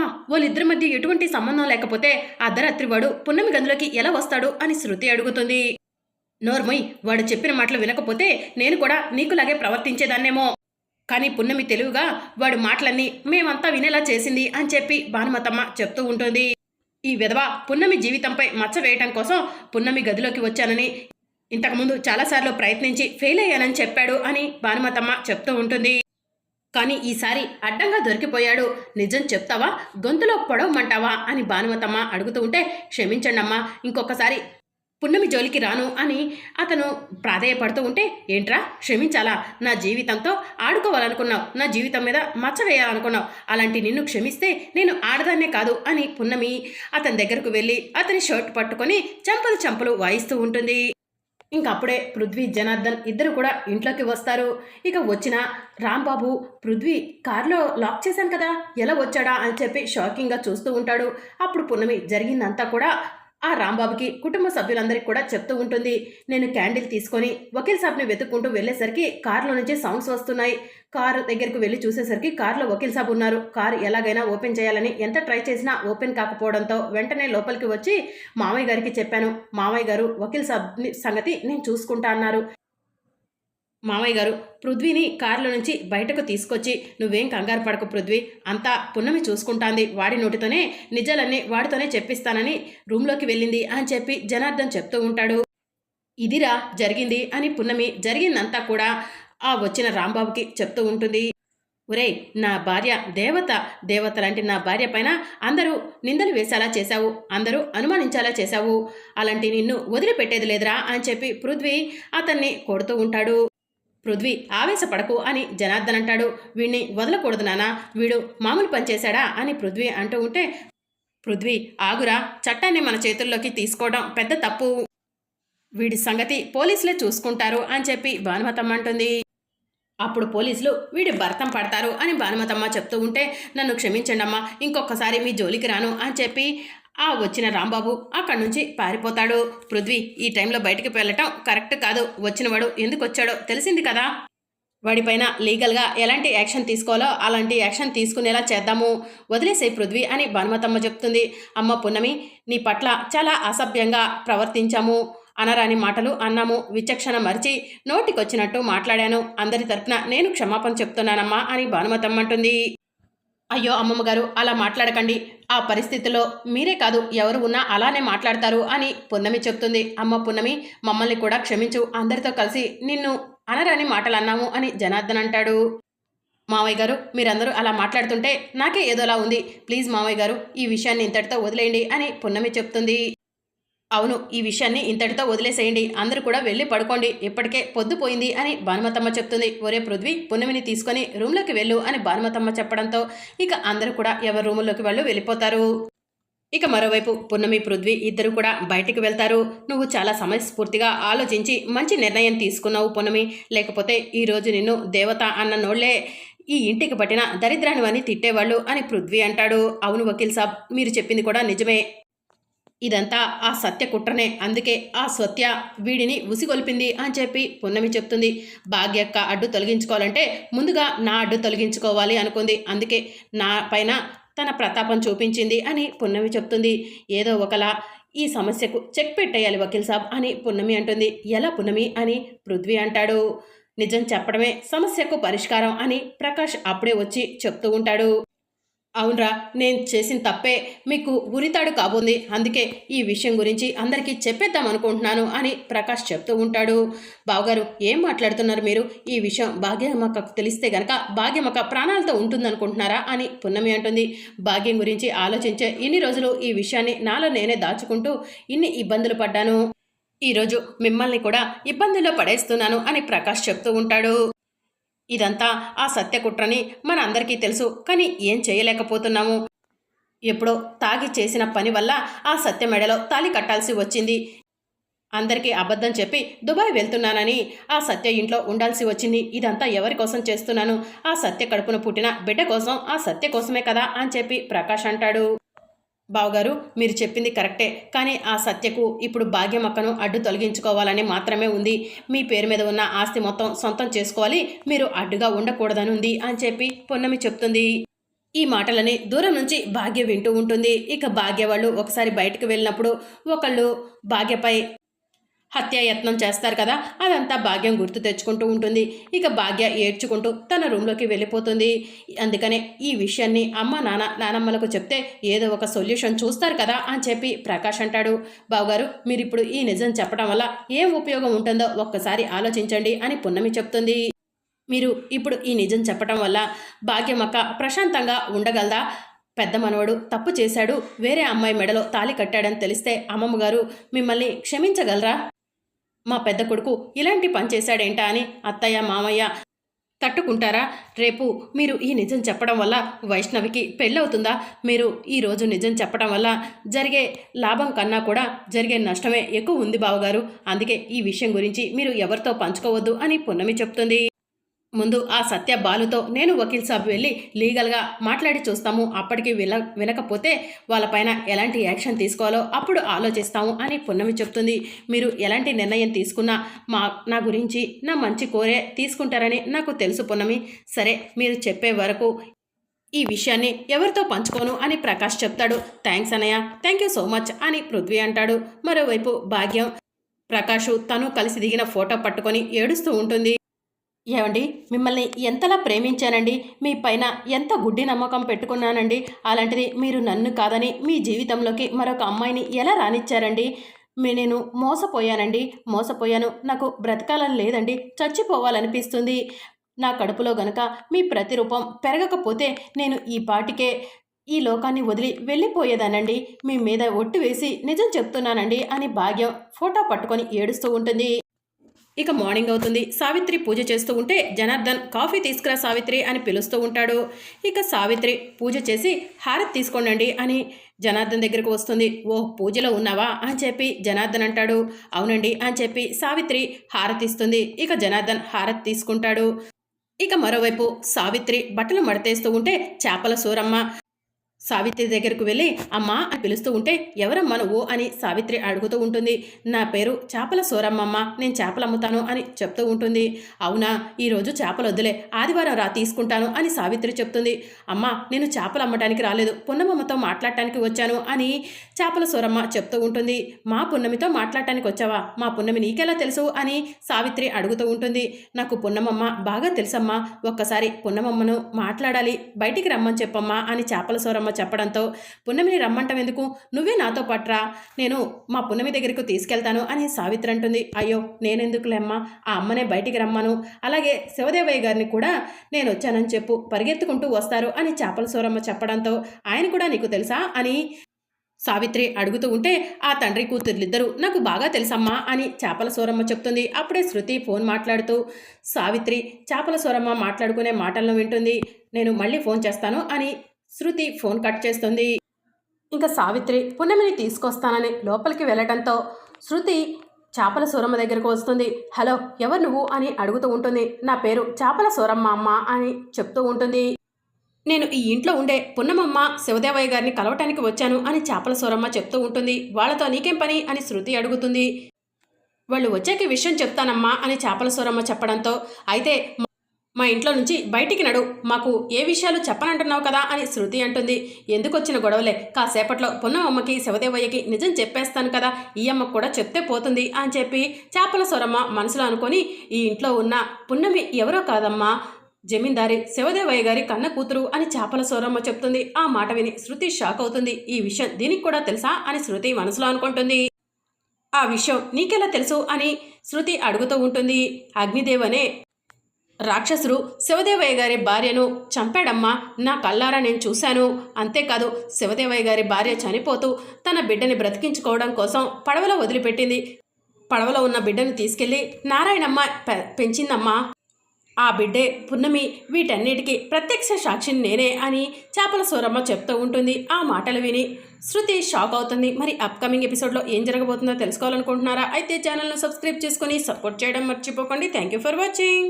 అమ్మా వాళ్ళిద్దరి మధ్య ఎటువంటి సంబంధం లేకపోతే అర్ధరాత్రి వాడు పున్నమి గదిలోకి ఎలా వస్తాడు అని శృతి అడుగుతుంది. నోర్మయ్ వాడు చెప్పిన మాటలు వినకపోతే నేను కూడా నీకులాగే ప్రవర్తించేదాన్నేమో. కానీ పున్నమి తెలివిగా వాడు మాటలన్నీ మేమంతా వినేలా చేసింది అని చెప్పి భానుమతమ్మ చెప్తూ ఉంటుంది. ఈ విధవ పున్నమి జీవితంపై మచ్చ వేయటం కోసం పున్నమి గదిలోకి వచ్చానని ఇంతకుముందు చాలాసార్లు ప్రయత్నించి ఫెయిల్ అయ్యానని చెప్పాడు అని భానుమతమ్మ చెప్తూ ఉంటుంది. కానీ ఈసారి అడ్డంగా దొరికిపోయాడు. నిజం చెప్తావా? గొంతులో పొడవమంటావా? అని భానుమతమ్మ అడుగుతూ ఉంటే క్షమించండమ్మా ఇంకొకసారి పున్నమి జోలికి రాను అని అతను ప్రాధేయపడుతూ ఉంటే ఏంట్రా? క్షమించాలా? నా జీవితంతో ఆడుకోవాలనుకున్నావు. నా జీవితం మీద మచ్చ వేయాలనుకున్నావు. అలాంటి నిన్ను క్షమిస్తే నేను ఆడదాన్నే కాదు అని పున్నమి అతని దగ్గరకు వెళ్ళి అతని షర్ట్ పట్టుకొని చంపలు చంపలు వాయిస్తూ ఉంటుంది. ఇంకప్పుడే పృథ్వీ జనార్దన్ ఇద్దరు కూడా ఇంట్లోకి వస్తారు. ఇక వచ్చిన రాంబాబు పృథ్వీ కారులో లాక్ చేశాను కదా ఎలా వచ్చాడా? అని చెప్పి షాకింగ్గా చూస్తూ ఉంటాడు. అప్పుడు పున్నమి జరిగిందంతా కూడా ఆ రాంబాబుకి కుటుంబ సభ్యులందరికీ కూడా చెప్తూ ఉంటుంది. నేను క్యాండిల్ తీసుకొని వకీల్ సాబ్ని వెతుక్కుంటూ వెళ్ళేసరికి కారులో నుంచి సౌండ్స్ వస్తున్నాయి. కారు దగ్గరికి వెళ్ళి చూసేసరికి కారులో వకీల్ సాబ్ ఉన్నారు. కారు ఎలాగైనా ఓపెన్ చేయాలని ఎంత ట్రై చేసినా ఓపెన్ కాకపోవడంతో వెంటనే లోపలికి వచ్చి మామయ్య గారికి చెప్పాను. మామయ్య గారు వకీల్ సాబ్ సంగతి నేను చూసుకుంటా అన్నారు. మామయ్య గారు పృథ్వీని కారులో నుంచి బయటకు తీసుకొచ్చి నువ్వేం కంగారు పడకు పృథ్వీ అంతా పున్నమి చూసుకుంటాంది వాడి నోటితోనే నిజాలన్నీ వాడితోనే చెప్పిస్తానని రూమ్లోకి వెళ్ళింది అని చెప్పి జనార్దన్ చెప్తూ ఉంటాడు. ఇదిరా జరిగింది అని పున్నమి జరిగిందంతా కూడా ఆ వచ్చిన రాంబాబుకి చెప్తూ ఉంటుంది. ఒరేయ్ నా భార్య దేవత దేవత లాంటి నా భార్య పైన అందరూ నిందలు వేసేలా చేశావు అందరూ అనుమానించేలా చేశావు. అలాంటి నిన్ను వదిలిపెట్టేది లేదురా అని చెప్పి పృథ్వీ అతన్ని కొడుతూ ఉంటాడు. పృథ్వీ ఆవేశపడకు అని జనార్దన్ అంటాడు వీడిని వదలకూడదు నానా వీడు మామూలు పని చేశాడా అని పృథ్వీ అంటూ ఉంటే పృథ్వీ ఆగురా చట్టాన్ని మన చేతుల్లోకి తీసుకోవడం పెద్ద తప్పు. వీడి సంగతి పోలీసులే చూసుకుంటారు అని చెప్పి భానుమతమ్మ అంటుంది. అప్పుడు పోలీసులు వీడి భర్తం పడతారు అని భానుమతమ్మ చెప్తూ ఉంటే నన్ను క్షమించండి అమ్మా ఇంకొకసారి మీ జోలికి రాను అని చెప్పి ఆ వచ్చిన రాంబాబు అక్కడి నుంచి పారిపోతాడు. పృథ్వీ ఈ టైంలో బయటికి వెళ్ళటం కరెక్ట్ కాదు. వచ్చినవాడు ఎందుకు వచ్చాడో తెలిసింది కదా? వాడిపైన లీగల్గా ఎలాంటి యాక్షన్ తీసుకోవాలో అలాంటి యాక్షన్ తీసుకునేలా చేద్దాము. వదిలేసే పృథ్వీ అని భానుమతమ్మ చెప్తుంది. అమ్మ పున్నమి నీ పట్ల చాలా అసభ్యంగా ప్రవర్తించాము. అనరాని మాటలు అన్నాము. విచక్షణ మరిచి నోటికొచ్చినట్టు మాట్లాడాను. అందరి తరపున నేను క్షమాపణ చెప్తున్నానమ్మా అని భానుమతమ్మ అంటుంది. అయ్యో అమ్మమ్మ గారు అలా మాట్లాడకండి. ఆ పరిస్థితిలో మీరే కాదు ఎవరు ఉన్నా అలానే మాట్లాడతారు అని పున్నమి చెప్తుంది. అమ్మ పున్నమి మమ్మల్ని కూడా క్షమించు అందరితో కలిసి నిన్ను అనరాని మాటలు అన్నాము అని జనార్దన్ అంటాడు. మావయ్య గారు మీరందరూ అలా మాట్లాడుతుంటే నాకే ఏదోలా ఉంది. ప్లీజ్ మావయ్య గారు ఈ విషయాన్ని ఇంతటితో వదిలేయండి అని పున్నమి చెప్తుంది. అవును ఈ విషయాన్ని ఇంతటితో వదిలేసేయండి. అందరూ కూడా వెళ్ళి పడుకోండి. ఇప్పటికే పొద్దుపోయింది అని భానుమతమ్మ చెప్తుంది. ఒరే పృథ్వీ పున్నమిని తీసుకొని రూమ్లోకి వెళ్ళు అని భానుమతమ్మ చెప్పడంతో ఇక అందరూ కూడా ఎవరి రూముల్లోకి వాళ్ళు వెళ్ళిపోతారు. ఇక మరోవైపు పున్నమి పృథ్వీ ఇద్దరు కూడా బయటికి వెళ్తారు. నువ్వు చాలా సమయస్ఫూర్తిగా ఆలోచించి మంచి నిర్ణయం తీసుకున్నావు పున్నమి. లేకపోతే ఈరోజు నిన్ను దేవత అన్న నోళ్ళే ఈ ఇంటికి పట్టిన దరిద్రానివని తిట్టేవాళ్ళు అని పృథ్వీ అంటాడు. అవును వకీల్ సాబ్ మీరు చెప్పింది కూడా నిజమే. ఇదంతా ఆ సత్య కుట్రనే. అందుకే ఆ సత్య వీడిని ఉసిగొల్పింది అని చెప్పి పున్నమి చెప్తుంది. భాగ్యక్క అడ్డు తొలగించుకోవాలంటే ముందుగా నా అడ్డు తొలగించుకోవాలి అనుకుంది. అందుకే నా పైన తన ప్రతాపం చూపించింది అని పున్నమి చెప్తుంది. ఏదో ఒకలా ఈ సమస్యకు చెక్ పెట్టేయాలి వకీల్ సాబ్ అని పున్నమి అంటుంది. ఎలా పున్నమి అని పృథ్వీ అంటాడు. నిజం చెప్పడమే సమస్యకు పరిష్కారం అని ప్రకాష్ అప్పుడే వచ్చి చెప్తూ ఉంటాడు. అవునరా నేను చేసిన తప్పే మీకు ఉరితాడు కాబోంది. అందుకే ఈ విషయం గురించి అందరికీ చెప్పేద్దాం అనుకుంటున్నాను అని ప్రకాష్ చెప్తూ ఉంటాడు. బావగారు ఏం మాట్లాడుతున్నారు మీరు? ఈ విషయం భాగ్యమ్మక్కకు తెలిస్తే గనక భాగ్యమ్మక ప్రాణాలతో ఉంటుందనుకుంటున్నారా అని పున్నమి అంటుంది. భాగ్యం గురించి ఆలోచించే ఇన్ని రోజులు ఈ విషయాన్ని నాలో నేనే దాచుకుంటూ ఇన్ని ఇబ్బందులు పడ్డాను. ఈరోజు మిమ్మల్ని కూడా ఇబ్బందుల్లో పడేస్తున్నాను అని ప్రకాష్ చెప్తూ ఉంటాడు. ఇదంతా ఆ సత్యకుట్రని మన అందరికీ తెలుసు కానీ ఏం చేయలేకపోతున్నాము? ఎప్పుడో తాగి చేసిన పని వల్ల ఆ సత్య మెడలో తాలి కట్టాల్సి వచ్చింది. అందరికీ అబద్ధం చెప్పి దుబాయ్ వెళ్తున్నానని ఆ సత్య ఇంట్లో ఉండాల్సి వచ్చింది. ఇదంతా ఎవరి కోసం చేస్తున్నాను? ఆ సత్య కడుపున పుట్టిన బిడ్డ కోసం ఆ సత్య కోసమే కదా అని చెప్పి ప్రకాష్ అంటాడు. బావగారు మీరు చెప్పింది కరెక్టే. కానీ ఆ సత్యకు ఇప్పుడు భాగ్యమక్కను అడ్డు తొలగించుకోవాలని మాత్రమే ఉంది. మీ పేరు మీద ఉన్న ఆస్తి మొత్తం సొంతం చేసుకోవాలి. మీరు అడ్డుగా ఉండకూడదని ఉంది అని చెప్పి పొన్నమి చెప్తుంది. ఈ మాటలని దూరం నుంచి భాగ్య వింటూ ఉంటుంది. ఇక భాగ్య వాళ్ళు ఒకసారి బయటకు వెళ్ళినప్పుడు ఒకళ్ళు భాగ్యపై హత్యాయత్నం చేస్తారు కదా అదంతా భాగ్యం గుర్తు తెచ్చుకుంటూ ఉంటుంది. ఇక భాగ్య ఏడ్చుకుంటూ తన రూమ్లోకి వెళ్ళిపోతుంది. అందుకనే ఈ విషయాన్ని అమ్మ నాన్న నానమ్మలకు చెప్తే ఏదో ఒక సొల్యూషన్ చూస్తారు కదా అని చెప్పి ప్రకాష్ అంటాడు. బావగారు మీరు ఇప్పుడు ఈ నిజం చెప్పడం వల్ల ఏం ఉపయోగం ఉంటుందో ఒక్కసారి ఆలోచించండి అని పున్నమి చెప్తుంది. మీరు ఇప్పుడు ఈ నిజం చెప్పడం వల్ల భాగ్యమక్క ప్రశాంతంగా ఉండగలదా? పెద్ద మనవడు తప్పు చేశాడు వేరే అమ్మాయి మెడలో తాళి కట్టాడని తెలిస్తే అమ్మమ్మగారు మిమ్మల్ని క్షమించగలరా? మా పెద్ద కొడుకు ఇలాంటి పని చేశాడేంటా అని అత్తయ్య మామయ్య తట్టుకుంటారా? రేపు మీరు ఈ నిజం చెప్పడం వల్ల వైష్ణవికి పెళ్ళవుతుందా? మీరు ఈరోజు నిజం చెప్పడం వల్ల జరిగే లాభం కన్నా కూడా జరిగే నష్టమే ఎక్కువ ఉంది బావగారు. అందుకే ఈ విషయం గురించి మీరు ఎవరితో పంచుకోవద్దు అని పున్నమి చెప్తుంది. ముందు ఆ సత్య బాలుతో నేను వకీల్ సాబ్ వెళ్ళి లీగల్గా మాట్లాడి చూస్తాము. అప్పటికి విన వినకపోతే వాళ్ళపైన ఎలాంటి యాక్షన్ తీసుకోవాలో అప్పుడు ఆలోచిస్తాము అని పున్నమి చెప్తుంది. మీరు ఎలాంటి నిర్ణయం తీసుకున్నా మా నా గురించి నా మంచి కోరే తీసుకుంటారని నాకు తెలుసు పున్నమి. సరే మీరు చెప్పే వరకు ఈ విషయాన్ని ఎవరితో పంచుకోను అని ప్రకాష్ చెప్తాడు. థ్యాంక్స్ అన్నయ్య. థ్యాంక్ యూ సో మచ్ అని పృథ్వీ అంటాడు. మరోవైపు భాగ్యం ప్రకాష్ తను కలిసి దిగిన ఫోటో పట్టుకొని ఏడుస్తూ ఉంటుంది. ఏమండి? మిమ్మల్ని ఎంతలా ప్రేమించానండి? మీ పైన ఎంత గుడ్డి నమ్మకం పెట్టుకున్నానండి? అలాంటిది మీరు నన్ను కాదని మీ జీవితంలోకి మరొక అమ్మాయిని ఎలా రానిచ్చారండి? మీ నేను మోసపోయానండి. మోసపోయాను. నాకు బ్రతకాలని లేదండి. చచ్చిపోవాలనిపిస్తుంది. నా కడుపులో గనక మీ ప్రతిరూపం పెరగకపోతే నేను ఈ పాటికే ఈ లోకాన్ని వదిలి వెళ్ళిపోయేదానండి మీ మీద ఒట్టు వేసి నిజం చెప్తున్నానండి అని భాగ్యం ఫోటో పట్టుకొని ఏడుస్తూ ఉంటుంది. ఇక మార్నింగ్ అవుతుంది. సావిత్రి పూజ చేస్తూ ఉంటే జనార్దన్ కాఫీ తీసుకురా సావిత్రి అని పిలుస్తూ ఉంటాడు. ఇక సావిత్రి పూజ చేసి హారతి తీసుకోండి అని జనార్దన్ దగ్గరకు వస్తుంది. ఓ పూజలో ఉన్నావా? అని చెప్పి జనార్దన్ అంటాడు. అవునండి అని చెప్పి సావిత్రి హారతి ఇస్తుంది. ఇక జనార్దన్ హారతి తీసుకుంటాడు. ఇక మరోవైపు సావిత్రి బట్టలు మడతేస్తూ ఉంటే చేపల సూరమ్మ. సావిత్రి దగ్గరకు వెళ్ళి అమ్మా అని పిలుస్తూ ఉంటే ఎవరమ్మా నువ్వు? అని సావిత్రి అడుగుతూ ఉంటుంది. నా పేరు చేపల సోరమ్మమ్మ. నేను చేపలు అమ్ముతాను అని చెప్తూ ఉంటుంది. అవునా? ఈరోజు చేపలు వద్దులే. ఆదివారం రా తీసుకుంటాను అని సావిత్రి చెప్తుంది. అమ్మా నేను చేపలు అమ్మటానికి రాలేదు. పున్నమ్మతో మాట్లాడటానికి వచ్చాను అని చేపల సోరమ్మ చెప్తూ ఉంటుంది. మా పున్నమితో మాట్లాడటానికి వచ్చావా? మా పున్నమి నీకెలా తెలుసు? అని సావిత్రి అడుగుతూ ఉంటుంది. నాకు పున్నమమ్మ బాగా తెలుసమ్మా. ఒక్కసారి పున్నమమ్మను మాట్లాడాలి. బయటికి రమ్మని చెప్పమ్మా అని చేపల సోరమ్మ చెప్పడంతో పున్నమిని రమ్మంటం ఎందుకు? నువ్వే నాతో పట్రా. నేను మా పున్నమి దగ్గరకు తీసుకెళ్తాను అని సావిత్రి అంటుంది. అయ్యో నేనెందుకులేమ్మా? ఆ అమ్మనే బయటికి రమ్మను. అలాగే శివదేవయ్య గారిని కూడా నేను వచ్చానని చెప్పు. పరిగెత్తుకుంటూ వస్తారు అని చేపల సూరమ్మ చెప్పడంతో ఆయన కూడా నీకు తెలుసా? అని సావిత్రి అడుగుతూ ఉంటే ఆ తండ్రి కూతుర్లిద్దరూ నాకు బాగా తెలుసమ్మా అని చేపల సూరమ్మ చెప్తుంది. అప్పుడే శృతి ఫోన్ మాట్లాడుతూ సావిత్రి చేపల సూరమ్మ మాట్లాడుకునే మాటలను వింటుంది. నేను మళ్ళీ ఫోన్ చేస్తాను అని శృతి ఫోన్ కట్ చేస్తుంది. ఇంకా సావిత్రి పున్నమిని తీసుకొస్తానని లోపలికి వెళ్ళటంతో శృతి చేపల సూరమ్మ దగ్గరకు వస్తుంది. హలో ఎవరు నువ్వు? అని అడుగుతూ ఉంటుంది. నా పేరు చేపల సూరమ్మ అమ్మ అని చెప్తూ ఉంటుంది. నేను ఈ ఇంట్లో ఉండే పున్నమమ్మ శివదేవయ్య గారిని కలవటానికి వచ్చాను అని చేపల సూరమ్మ చెప్తూ ఉంటుంది. వాళ్ళతో నీకేం పని? అని శృతి అడుగుతుంది. వాళ్ళు వచ్చాక విషయం చెప్తానమ్మా అని చేపల సూరమ్మ చెప్పడంతో అయితే మా ఇంట్లో నుంచి బయటికి నడు. మాకు ఏ విషయాలు చెప్పనంటున్నావు కదా అని శృతి అంటుంది. ఎందుకు వచ్చిన గొడవలే? కాసేపట్లో పున్నమ్మకి శివదేవయ్యకి నిజం చెప్పేస్తాను కదా. ఈ అమ్మకు కూడా చెప్తే పోతుంది అని చెప్పి చేపల స్వరమ్మ మనసులో అనుకొని ఈ ఇంట్లో ఉన్న పున్నమి ఎవరో కాదమ్మా? జమీందారి శివదేవయ్య గారి కన్న కూతురు అని చేపల సోరమ్మ చెప్తుంది. ఆ మాట విని శృతి షాక్ అవుతుంది. ఈ విషయం దీనికి కూడా తెలుసా అని శృతి మనసులో అనుకుంటుంది. ఆ విషయం నీకెలా తెలుసు అని శృతి అడుగుతూ ఉంటుంది. అగ్నిదేవనే రాక్షసుడు శివదేవయ్య గారి భార్యను చంపాడమ్మా నా కల్లారా నేను చూశాను. అంతేకాదు శివదేవయ్య గారి భార్య చనిపోతూ తన బిడ్డని బ్రతికించుకోవడం కోసం పడవలో వదిలిపెట్టింది. పడవలో ఉన్న బిడ్డను తీసుకెళ్ళి నారాయణమ్మ పె- పెంచిందమ్మా. ఆ బిడ్డే పున్నమి వీటన్నిటికీ ప్రత్యక్ష సాక్షిని నేనే అని చేపల సూరమ్మ చెప్తూ ఉంటుంది ఆ మాటలు విని. శృతి షాక్ అవుతుంది. మరి అప్కమింగ్ ఎపిసోడ్లో ఏం జరగబోతుందో తెలుసుకోవాలనుకుంటున్నారా? అయితే ఛానల్ను సబ్స్క్రైబ్ చేసుకొని సపోర్ట్ చేయడం మర్చిపోకండి. Thank you for watching.